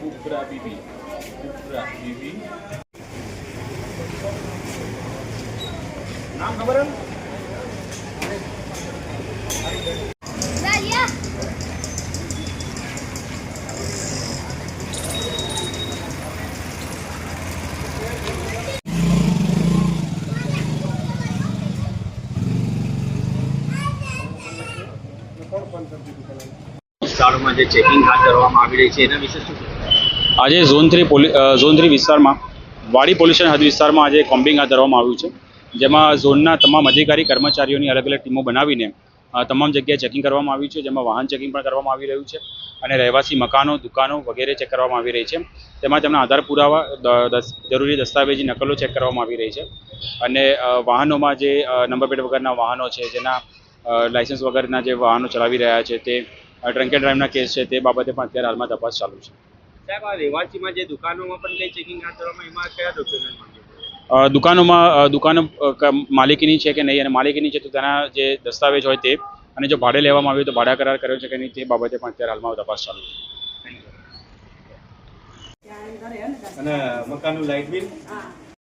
Bubra Bibi Bubra Bibi Naam khabaran વિસ્તારોમાં જે checking હાથ ધરવામાં આવી રહી છે, એના વિશે આજે ઝોન થ્રી ઝોન થ્રી વિસ્તારમાં, વાડી પોલ્યુશન હદ વિસ્તારમાં આજે કોમ્બિંગ હાથ ધરવામાં આવ્યું છે. જેમાં ઝોનના તમામ અધિકારી, કર્મચારીઓની અલગ અલગ ટીમો બનાવીને તમામ જગ્યાએ ચેકિંગ કરવામાં આવ્યું છે. જેમાં વાહન ચેકિંગ પણ કરવામાં આવી રહ્યું છે અને રહેવાસી મકાનો, દુકાનો વગેરે ચેક કરવામાં આવી રહી છે. તેમાં તેમના આધાર પુરાવા જરૂરી દસ્તાવેજી, નકલો ચેક કરવામાં આવી રહી છે. અને વાહનોમાં જે નંબર પ્લેટ વગરના વાહનો છે, જેના અ, લાયસન્સ વગરના જે વાહનો ચલાવી રહ્યા છે તે ડ્રંક એન્ડ ડ્રાઈવના કેસ છે તે બાબતે પણ અત્યારે હાલમાં તપાસ ચાલુ છે. સાહેબ આ રહેવાસીમાં જે દુકાનોમાં પણ કઈ ચેકિંગ હાથ ધરવામાં એમાં કયા ડોક્યુમેન્ટ માંગે દુકાનોમાં દુકાનો માલિકીની છે કે નહીં અને માલિકીની છે તો તેના જે દસ્તાવેજ હોય તે અને જો ભાડે લેવામાં આવ્યું તો ભાડા કરાર કર્યો છે કે નહીં તે બાબતે પણ અત્યારે હાલમાં તપાસ ચાલુ છે. અને મકાનનું લાઇટ બિલ હા.